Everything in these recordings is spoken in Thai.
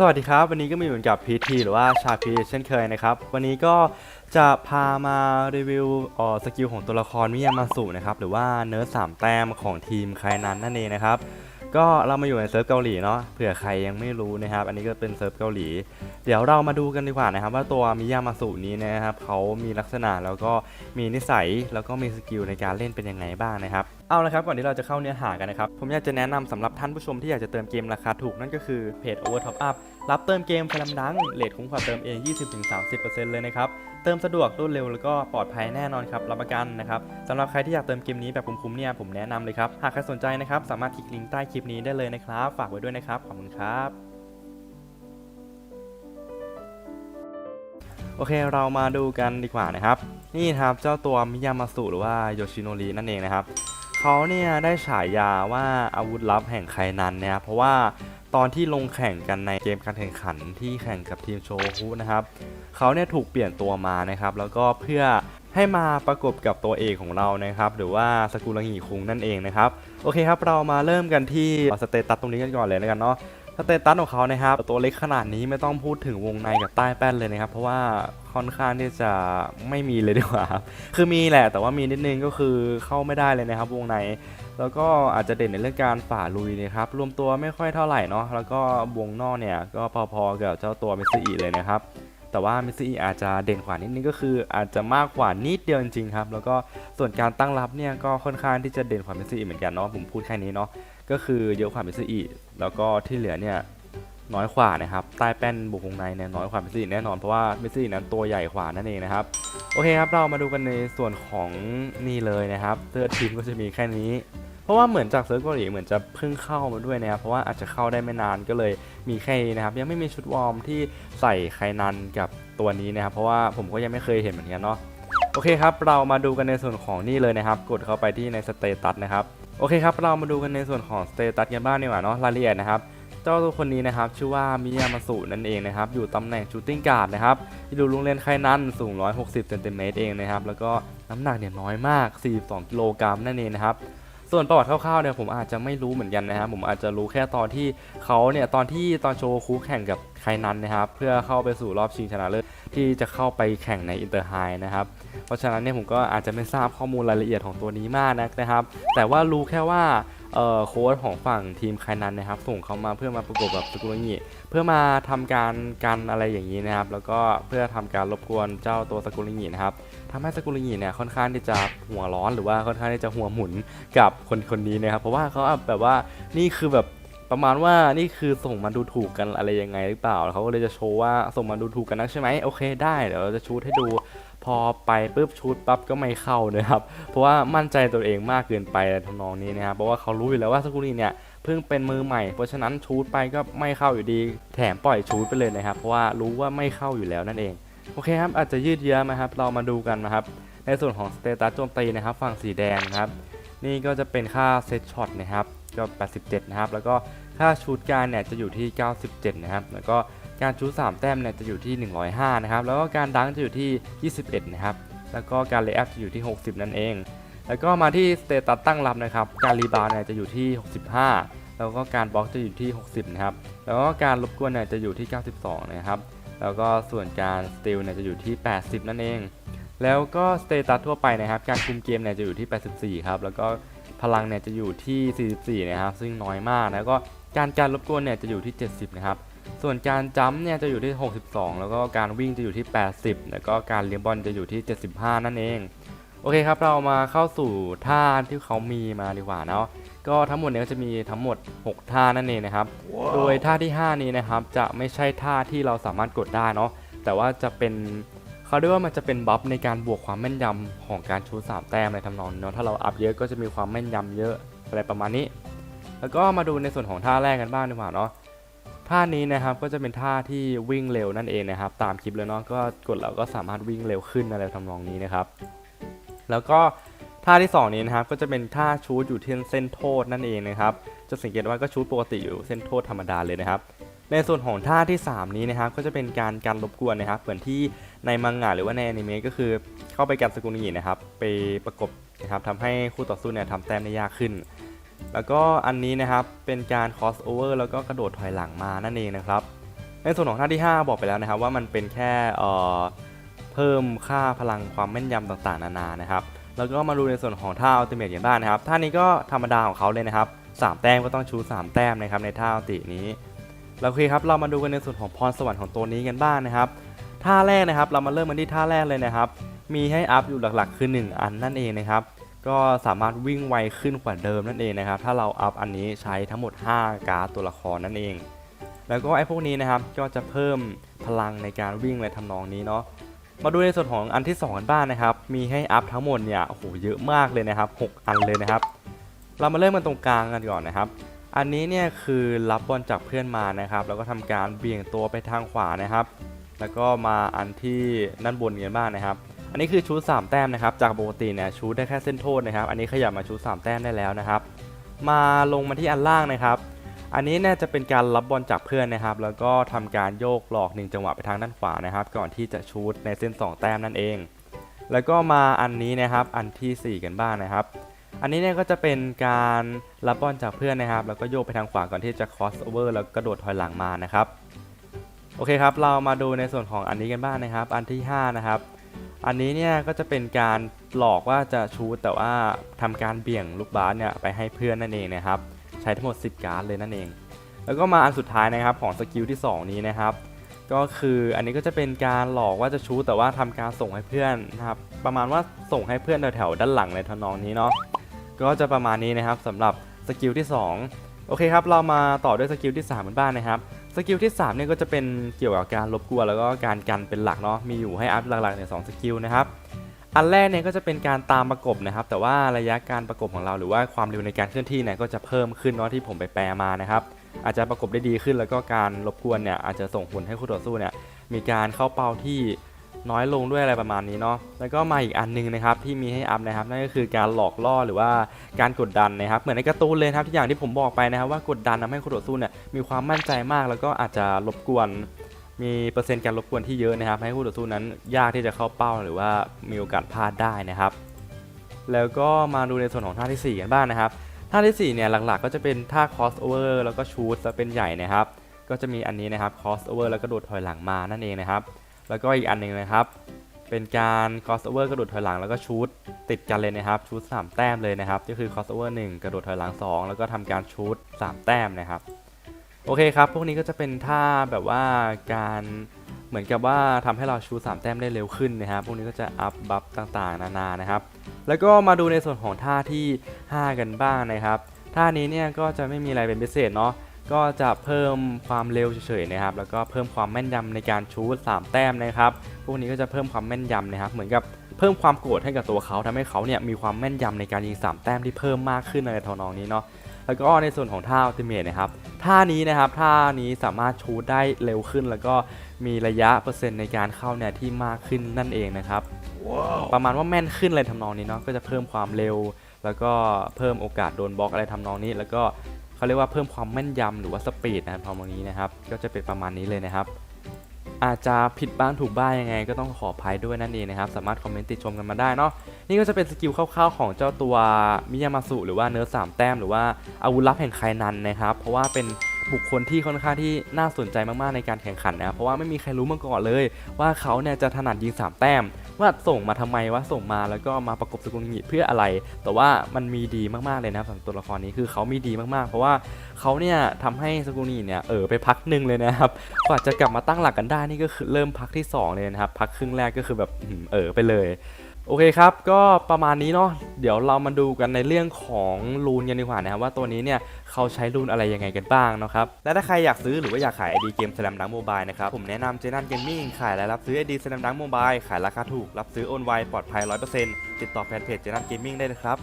สวัสดีครับ วันนี้ก็มีเหมือนกับพีทีหรือว่าชาพีเช่นเคยนะครับ วันนี้ก็จะพามารีวิวออสกิลของตัวละครมิยามาสุนะครับ หรือว่าเนื้อสามแต้มของทีมใครนั้นนั่นเองนะครับ ก็เรามาอยู่ในเซิร์ฟเกาหลีเนาะเผื่อใครยังไม่รู้นะครับ อันนี้ก็เป็นเซิร์ฟเกาหลี เดี๋ยวเรามาดูกันดีกว่านะครับ ว่าตัวมิยามาสุนี้นะครับเขามีลักษณะแล้วก็มีนิสัยแล้วก็มีสกิลในการเล่นเป็นยังไงบ้างนะครับเอาละครับก่อนที่เราจะเข้าเนื้อหากันนะครับผมอยากจะแนะนำสำหรับท่านผู้ชมที่อยากจะเติมเกมราคาถูกนั่นก็คือเพจ Over Top Up รับเติมเกมพลังดังเลทคุ้มกว่าเติมเอง 20-30%เลยนะครับ เติมสะดวกรวดเร็วแล้วก็ปลอดภัยแน่นอนครับ รับประกันนะครับสำหรับใครที่อยากเติมเกมนี้แบบคุ้มๆเนี่ยผมแนะนำเลยครับ หากใครสนใจนะครับ สามารถคลิกลิงก์ใต้คลิปนี้ได้เลยนะครับ ฝากไว้ด้วยนะครับ ขอบคุณครับโอเค เรามาดูกันดีกว่านะครับ นี่ครับเจ้าตัวมิยามาสุหรือว่าโยชิโนรินั่นเองนะครับเขาเนี่ยได้ฉายาว่าอาวุธลับแห่งไคนันนะครับเพราะว่า ตอนที่ลงแข่งกันในเกมการแข่งขันที่แข่งกับทีมโชคุนะครับเขาเนี่ยถูกเปลี่ยนตัวมานะครับ แล้วก็เพื่อให้มาประกบกับตัวเอกของเรานะครับ หรือว่าสกุลงิคุงนั่นเองนะครับ โอเคครับ เรามาเริ่มกันที่สเตตัสตรงนี้กันก่อนเลยแล้วกันเนาะสเตตัสของเขานะครับ ตัวเล็กขนาดนี้ไม่ต้องพูดถึงวงในกับใต้แป้นเลยนะครับ เพราะว่าค่อนข้างที่จะไม่มีเลยดีกว่าครับคือมีแหละแต่ว่ามีนิดนึงก็คือเข้าไม่ได้เลยนะครับ วงใน แล้วก็อาจจะเด่นในเรื่องการฝ่าลุยนะครับรวมตัวไม่ค่อยเท่าไหร่เนาะแล้วก็วงนอกเนี่ยก็พอๆกับเจ้าตัวเมสซี่เลยนะครับแต่ว่าเมสซี่อาจจะเด่นกว่านิดนึงก็คือ อาจจะมากกว่านิดเดียวจริงๆครับแล้วก็ส่วนการตั้งรับเนี่ยก็ค่อนข้างที่จะเด่นกว่าเมสซี่เหมือนกันเนาะผมพูดแค่นี้เนาะก็คือเยอะกว่ามิสซี่แล้วก็ที่เหลือเนี่ยน้อยกว่านะครับใต้แป้นบุกวงในเนี่ยน้อยกว่าเมสซี่แน่นอนเพราะว่าเมสซี่นั้นตัวใหญ่กว่านั่นเองนะครับโอเคครับเรามาดูกันในส่วนของนี่เลยนะครับเตอร์ทีมก็จะมีแค่นี้ เพราะว่าเหมือนจากเซิร์ฟเกาหลีเหมือนจะเพิ่งเข้ามาด้วยนะครับเพราะว่าอาจจะเข้าได้ไม่นานก็เลยมีแค่นี้นะครับ ยังไม่มีชุดวอร์มที่ใส่ไคนันกับตัวนี้นะครับ เพราะว่าผมก็ยังไม่เคยเห็นเหมือนกันเนาะโอเคครับ เรามาดูกันในส่วนของนี่เลยนะครับ กดเข้าไปที่ในสเตตัสนะครับโอเคครับ เรามาดูกันในส่วนของสเตตัสกันบ้างดีกว่าเนาะรายละเอียดนะครับเจ้าตัวคนนี้นะครับชื่อว่ามิยามาสุนั่นเองนะครับอยู่ตำแหน่งชูตติ้งการ์ดนะครับอยู่โรงเรียนไคนันสูง 160เซนติเมตรเองนะครับแล้วก็น้ำหนักเนี่ยน้อยมาก 42 กิโลกรัมนั่นเองนะครับ ส่วนประวัติคร่าวๆเนี่ยผมอาจจะไม่รู้เหมือนกันนะครับผมอาจจะรู้แค่ตอนที่เขาเนี่ยตอนที่ตอนโชว์คูแข่งกับไคนันนะครับ เพื่อเข้าไปสู่รอบชิงชนะเลิศที่จะเข้าไปแข่งในอินเตอร์ไฮนะครับเพราะฉะนั้นเนี่ยผมก็อาจจะไม่ทราบข้อมูลรายละเอียดของตัวนี้มากนักนะครับ แต่ว่ารู้แค่ว่าเอ่อโค้ชของฝั่งทีมไคนันนะครับส่งเขามาเพื่อมาประกบกับสกุลงิเพื่อมาทำการกันอะไรอย่างนี้นะครับ แล้วก็เพื่อทำการรบกวนเจ้าตัวสกุลงินะครับ ทำให้สกุลงิเนี่ยค่อนข้างที่จะหัวร้อนหรือว่าค่อนข้างที่จะหัวหมุนกับคนคนนี้นะครับ เพราะว่าเขาแบบว่านี่คือแบบประมาณว่านี่คือส่งมาดูถูกกันอะไรยังไงหรือเปล่าเขาก็เลยจะโชว์ว่าส่งมาดูถูกกันนักใช่ไหมโอเคได้เดี๋ยวเราจะชูดให้ดูพอไปปุ๊บชูดปั๊บก็ไม่เข้านะครับ เพราะว่ามั่นใจตัวเองมากเกินไปในทำนองนี้นะครับ เพราะว่าเขารู้อยู่แล้วว่าสกุลีเนี่ยเพิ่งเป็นมือใหม่ เพราะฉะนั้นชูดไปก็ไม่เข้าอยู่ดี แถมปล่อยชูดไปเลยนะครับ เพราะว่ารู้ว่าไม่เข้าอยู่แล้วนั่นเอง โอเคครับอาจจะยืดเยื้อนะครับ เรามาดูกันนะครับ ในส่วนของสเตตัสโจมตีนะครับ ฝั่งสีแดงนะครับ นี่ก็จะเป็นค่าเซตช็อตนะครับก็ 87 นะครับ แล้วก็ค่าชูดการเนี่ยจะอยู่ที่ 97 นะครับ แล้วก็การชูด3แต้มเนี่ยจะอยู่ที่ 105 นะครับ แล้วก็การดังจะอยู่ที่ 21 นะครับ แล้วก็การเลย์อัพจะอยู่ที่ 60 นั่นเอง แล้วก็มาที่สเตตัสตั้งรับนะครับ การรีบาวด์เนี่ยจะอยู่ที่ 65 แล้วก็การบล็อกจะอยู่ที่ 60 นะครับ แล้วก็การรบกวนเนี่ยจะอยู่ที่ 92 นะครับ แล้วก็ส่วนการสติลเนี่ยจะอยู่ที่ 80 นั่นเอง แล้วก็สเตตัสทั่วไปนะครับ การคุมเกมเนี่ยจะอยู่ที่ 84 ครับ แล้วก็พลังเนี่ยจะอยู่ที่ 44 นะครับ ซึ่งน้อยมาก แล้วก็การการรบกวนเนี่ยจะอยู่ที่ 70 นะครับ ส่วนการจัมป์เนี่ยจะอยู่ที่ 62 แล้วก็การวิ่งจะอยู่ที่ 80 แล้วก็การเลี้ยงบอลจะอยู่ที่ 75 นั่นเอง โอเคครับ เรามาเข้าสู่ท่าที่เขามีมาดีกว่าเนาะ ก็ทั้งหมดเนี่ยก็จะมีทั้งหมด 6 ท่านั่นเองนะครับ โดยท่าที่ 5 นี้นะครับจะไม่ใช่ท่าที่เราสามารถกดได้เนาะ แต่ว่าจะเป็นเขาเรียกว่ามันจะเป็นบัฟในการบวกความแม่นยำของการชูสามแต้มในทำนองนี้เนาะ ถ้าเราอัพเยอะก็จะมีความแม่นยำเยอะอะไรประมาณนี้ แล้วก็มาดูในส่วนของท่าแรกกันบ้างดีกว่าเนาะ ท่านี้นะครับก็จะเป็นท่าที่วิ่งเร็วนั่นเองนะครับ ตามคลิปเลยเนาะ ก็กดเราก็สามารถวิ่งเร็วขึ้นอะไรทำนองนี้นะครับ แล้วก็ ท่าที่ 2 นี้นะครับก็จะเป็นท่าชูดอยู่ที่เส้นโทษนั่นเองนะครับจะสังเกตว่าก็ชูดปกติอยู่เส้นโทษธรรมดาเลยนะครับ ในส่วนของท่าที่ 3 นี้นะครับก็จะเป็นการการรบกวนนะครับเหมือนที่ในมังงะหรือว่าในอนิเมะก็คือเข้าไปกันสกุลงินะครับไปประกบนะครับทำให้คู่ต่อสู้เนี่ยทำแต้มได้ยากขึ้น แล้วก็อันนี้นะครับเป็นการ cross over แล้วก็กระโดดถอยหลังมานั่นเองนะครับ ในส่วนของท่าที่ 5 บอกไปแล้วนะครับว่ามันเป็นแค่เอ่อเพิ่มค่าพลังความแม่นยำต่างๆ นานานะครับ แล้วก็มาดูในส่วนของท่าอัลติเมทกันบ้างนะครับท่านี้ก็ธรรมดาของเขาเลยนะครับสามแต้มก็ต้องชูสามแต้มนะครับในท่าอัลตินี้แล้วโอครับเรามาดูกันในส่วนของพรสวรรค์ของตัวนี้กันบ้างนะครับท่าแรกนะครับเรามาเริ่มกันที่ท่าแรกเลยนะครับ มีให้อัพอยู่หลักๆ คือ 1 อันนั่นเองนะครับก็สามารถวิ่งไวขึ้นกว่าเดิมนั่นเองนะครับ ถ้าเราอัพอันนี้ใช้ทั้งหมด 5 การ์ดตัวละครนั่นเอง แล้วก็ไอ้พวกนี้นะครับก็จะเพิ่มพลังในการวิ่งอะไรทำนองนี้เนาะ มาดูในส่วนของอันที่2กันบ้างนะครับ มีให้อัพทั้งหมดเนี่ยโอ้โหเยอะมากเลยนะครับ 6 อันเลยนะครับ เรามาเริ่มกันตรงกลางกันก่อนนะครับ อันนี้เนี่ยคือรับบอลจากเพื่อนมานะครับ แล้วก็ทำการเบี่ยงตัวไปทางขวานะครับ แล้วก็มาอันที่ด้านบนกันบ้างนะครับ อันนี้คือชูด3แต้มนะครับ จากปกติเนี่ยชูดได้แค่เส้นโทษนะครับ อันนี้ขยับมาชูด3แต้มได้แล้วนะครับ มาลงมาที่อันล่างนะครับ อันนี้เนี่ยจะเป็นการรับบอลจากเพื่อนนะครับ แล้วก็ทำการโยกหลอกหนึ่งจังหวะไปทางด้านขวานะครับ ก่อนที่จะชูดในเส้น 2 แต้มนั่นเอง แล้วก็มาอันนี้นะครับ อันทีสี่4 กันบ้างนะครับ อันนี้เนี่ยก็จะเป็นการรับบอลจากเพื่อนนะครับ แล้วก็โยกไปทางขวาก่อนที่จะ cross over แล้วกระโดดถอยหลังมานะครับ โอเคครับ เรามาดูในส่วนของอันนี้กันบ้างนะครับ อันที่ 5 นะครับอันนี้เนี่ยก็จะเป็นการหลอกว่าจะชูแต่ว่าทำการเบี่ยงลูกบาสเนี่ยไปให้เพื่อนนั่นเองนะครับ ใช้ทั้งหมด 10 การ์ดเลยนั่นเอง แล้วก็มาอันสุดท้ายนะครับของสกิลที่ 2 นี้นะครับ ก็คืออันนี้ก็จะเป็นการหลอกว่าจะชูแต่ว่าทำการส่งให้เพื่อนนะครับประมาณว่าส่งให้เพื่อนแถวๆด้านหลังในทนองนี้เนาะก็จะประมาณนี้นะครับสำหรับสกิลที่ 2 โอเคครับ เรามาต่อด้วยสกิลที่3กันบ้างนะครับสกิลที่3เนี่ยก็จะเป็นเกี่ยวกับการรบกวนแล้วก็การกันเป็นหลักเนาะมีอยู่ให้อัพหลักๆในสองสกิลนะครับ อันแรกเนี่ยก็จะเป็นการตามประกบนะครับ แต่ว่าระยะการประกบของเราหรือว่าความเร็วในการเคลื่อนที่เนี่ยก็จะเพิ่มขึ้นเนาะที่ผมไปแปลมานะครับ อาจจะประกบได้ดีขึ้นแล้วก็การรบกวนเนี่ยอาจจะส่งผลให้คู่ต่อสู้เนี่ยมีการเข้าเป้าที่น้อยลงด้วยอะไรประมาณนี้เนาะ แล้วก็มาอีกอันหนึงนะครับที่มีให้อัพนะครับนั่นก็คือการหลอกล่อหรือว่าการกดดันนะครับ เหมือนในการ์ตูนเลยครับที่อย่างที่ผมบอกไปนะครับว่ากดดันทำให้คู่ต่อสู้เนี่ยมีความมั่นใจมากแล้วก็อาจจะรบกวน มีเปอร์เซ็นต์การรบกวนที่เยอะนะครับ ให้คู่ต่อสู้นั้นยากที่จะเข้าเป้าหรือว่ามีโอกาสพลาดได้นะครับ แล้วก็มาดูในส่วนของท่าที่ 4 กันบ้างนะครับ ท่าที่ 4 เนี่ยหลักๆ ก็จะเป็นท่า cross over แล้วก็ชูตจะเป็นใหญ่นะครับ ก็จะมีอันนี้นะครับ cross over แล้วก็โดดถอยหลังมานั่นเองนะครับ แล้วก็อีกอันหนึ่งนะครับ เป็นการ cross over กระโดดถอยหลังแล้วก็ชูตติดกันเลยนะครับชูต3แต้มเลยนะครับ ก็คือ cross over 1 กระโดดถอยหลัง 2 แล้วก็ทำการชูต3แต้มนะครับ โอเคครับ พวกนี้ก็จะเป็นท่าแบบว่าการเหมือนกับว่าทำให้เราชูสามแต้มได้เร็วขึ้นนะครับ พวกนี้ก็จะอัพบัฟต่างๆ นานานะครับ แล้วก็มาดูในส่วนของท่าที่ 5 กันบ้างนะครับ ท่านี้เนี่ยก็จะไม่มีอะไรเป็นพิเศษเนาะ ก็จะเพิ่มความเร็วเฉยๆนะครับ แล้วก็เพิ่มความแม่นยำในการชูสามแต้มนะครับ พวกนี้ก็จะเพิ่มความแม่นยำนะครับ เหมือนกับเพิ่มความโกรธให้กับตัวเขาทำให้เขาเนี่ยมีความแม่นยำในการยิงสามแต้มที่เพิ่มมากขึ้นอะไรทนองนี้เนาะ แล้วก็ในส่วนของท่าอัลติเมทนะครับ ท่านี้นะครับท่านี้สามารถชูดได้เร็วขึ้น แล้วก็มีระยะเปอร์เซ็นต์ในการเข้าเนี่ยที่มากขึ้นนั่นเองนะครับประมาณว่าแม่นขึ้นอะไรทำนองนี้เนาะก็จะเพิ่มความเร็ว แล้วก็เพิ่มโอกาสโดนบล็อกอะไรทำนองนี้ แล้วก็เขาเรียกว่าเพิ่มความแม่นยำหรือว่าสปีดนะครับทำนองนี้นะครับ ก็จะเป็นประมาณนี้เลยนะครับ อาจจะผิดบ้างถูกบ้างยังไง ก็ต้องขออภัยด้วยนั่นเองนะครับ สามารถคอมเมนต์ติชมกันมาได้เนาะนี่ก็จะเป็นสกิลคร่าวๆของเจ้าตัวมิยามาสุหรือว่าเนื้อสามแต้มหรือว่าอาวุธลับแห่งไคนันนะครับ เพราะว่าเป็นบุคคลที่ค่อนข้างที่น่าสนใจมากๆในการแข่งขันนะครับเพราะว่าไม่มีใครรู้มาก่อนเลย ว่าเขาเนี่ยจะถนัดยิงสามแต้ม ว่าส่งมาทำไมว่าส่งมาแล้วก็มาประกบสกุลงิเพื่ออะไร แต่ว่ามันมีดีมากๆเลยนะสำหรับตัวละครนี้คือเขามีดีมากๆ เพราะว่าเขาเนี่ยทำให้สกุลงิเนี่ยเออไปพักหนึ่งเลยนะครับกว่าจะกลับมาตั้งหลักกันได้นี่ก็คือเริ่มพักที่สองเลยนะครับพักครึ่งแรกก็คือแบบเออไปเลย โอเคครับ ก็ประมาณนี้เนาะ เดี๋ยวเรามาดูกันในเรื่องของรูนกันดีกว่านะครับว่าตัวนี้เนี่ยเขาใช้รูนอะไรยังไงกันบ้างนะครับ และถ้าใครอยากซื้อหรือว่าอยากขาย ID เกม Slam Dunk Mobile นะครับ ผมแนะนำเจนันเกมมิ่งขายและรับซื้อ ID Slam Dunk Mobile ขายราคาถูก รับซื้อโอนไวปลอดภัย 100%ติดต่อแฟนเพจเจนันเกมมิ่งได้เลยครับ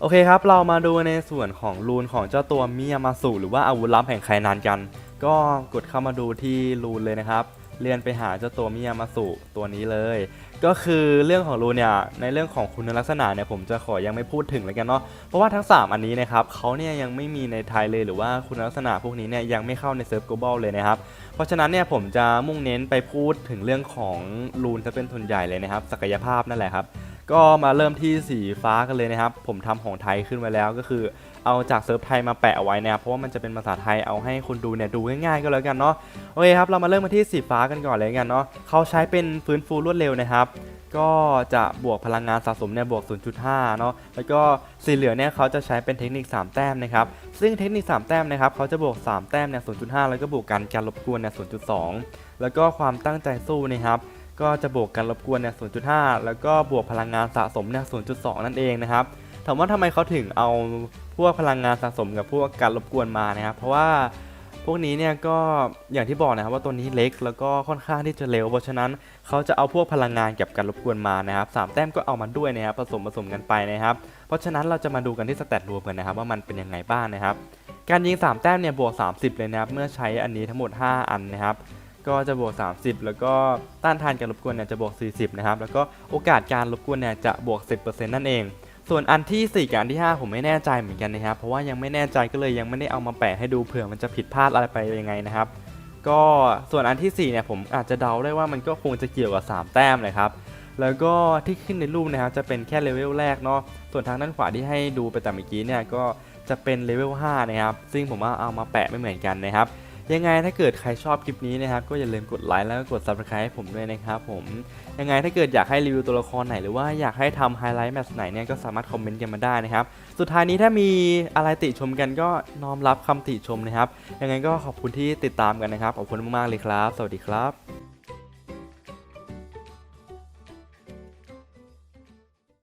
โอเคครับ เรามาดูในส่วนของรูนของเจ้าตัวมิยามาสุหรือว่าอาวุธลับแห่งไคนานกัน ก็กดเข้ามาดูที่รูนเลยนะครับเรียนไปหาเจ้าตัวมิยามาสุตัวนี้เลย ก็คือเรื่องของรูเนี่ยในเรื่องของคุณลักษณะเนี่ยผมจะขอยังไม่พูดถึงเลยกันเนาะเพราะว่าทั้ง 3 อันนี้นะครับเขาเนี่ยยังไม่มีในไทยเลยหรือว่าคุณลักษณะพวกนี้เนี่ยยังไม่เข้าในเซิร์ฟ global เลยนะครับเพราะฉะนั้นเนี่ยผมจะมุ่งเน้นไปพูดถึงเรื่องของรูนจะเป็นทุนใหญ่เลยนะครับศักยภาพนั่นแหละครับ ก็มาเริ่มที่สีฟ้ากันเลยนะครับ ผมทำของไทยขึ้นมาแล้วก็คือ เอาจากเซิร์ฟไทยมาแปะเอาไว้นะครับเพราะว่ามันจะเป็นภาษาไทยเอาให้คนดูเนี่ยดูง่ายๆก็แล้วกันเนาะโอเคครับเรามาเริ่มกันที่สีฟ้ากันก่อนเลยกันเนาะเขาใช้เป็นฟื้นฟูรวดเร็วนะครับก็จะบวกพลังงานสะสมเนี่ยบวก 0.5 เนาะ แล้วก็สีเหลืองเนี่ยเขาจะใช้เป็นเทคนิค 3 แต้มนะครับ ซึ่งเทคนิค 3 แต้มนะครับเขาจะบวก 3 แต้มเนี่ย 0.5 แล้วก็บวกกันการรบกวนเนี่ย 0.2 แล้วก็ความตั้งใจสู้นะครับ ก็จะบวกการรบกวนเนี่ย0.5 แล้วก็บวกพลังงานสะสมเนี่ย0.2 นั่นเองนะครับ ถามว่าทำไมเขาถึงเอาพวกพลังงานสะสมกับพวกการรบกวนมานะครับ เพราะว่าพวกนี้เนี่ยก็อย่างที่บอกนะครับว่าตัวนี้เล็กแล้วก็ค่อนข้างที่จะเร็ว เพราะฉะนั้นเขาจะเอาพวกพลังงานกับการรบกวนมานะครับสามแต้มก็เอามาด้วยนะครับผสมผสมกันไปนะครับ เพราะฉะนั้นเราจะมาดูกันที่สแตทรวมกันนะครับว่ามันเป็นยังไงบ้างนะครับ การยิง 3 แต้มเนี่ยบวก 30 เลยนะครับเมื่อใช้อันนี้ทั้งหมด 5 อันนะครับ ก็จะบวก 30 แล้วก็ต้านทานการรบกวนเนี่ยจะบวก 40 นะครับ แล้วก็โอกาสการรบกวนเนี่ยจะบวก 10%นั่นเอง ส่วนอันที่ 4 กับอันที่ 5 ผมไม่แน่ใจเหมือนกันนะครับ เพราะว่ายังไม่แน่ใจก็เลยยังไม่ได้เอามาแปะให้ดูเผื่อมันจะผิดพลาดอะไรไปยังไงนะครับ ก็ส่วนอันที่4เนี่ยผมอาจจะเดาได้ว่ามันก็คงจะเกี่ยวกับ 3 แต้มเลยครับ แล้วก็ที่ขึ้นในรูปนะครับจะเป็นแค่เลเวลแรกเนาะ ส่วนทางด้านขวาที่ให้ดูไปแต่เมื่อกี้เนี่ยก็จะเป็นเลเวล5นะครับ ซึ่งผมว่าเอามาแปะไม่เหมือนกันนะครับ ยังไงถ้าเกิดใครชอบคลิปนี้นะครับก็อย่าลืมกดไลค์แล้วก็กด subscribe ให้ผมด้วยนะครับผมยังไงถ้าเกิดอยากให้รีวิวตัวละครไหนหรือว่าอยากให้ทำไฮไลท์แมตช์ไหนเนี่ยก็สามารถคอมเมนต์กันมาได้นะครับสุดท้ายนี้ถ้ามีอะไรติชมกันก็น้อมรับคำติชมนะครับยังไงก็ขอบคุณที่ติดตามกันนะครับขอบคุณมากๆเลยครับ สวัสดีครับ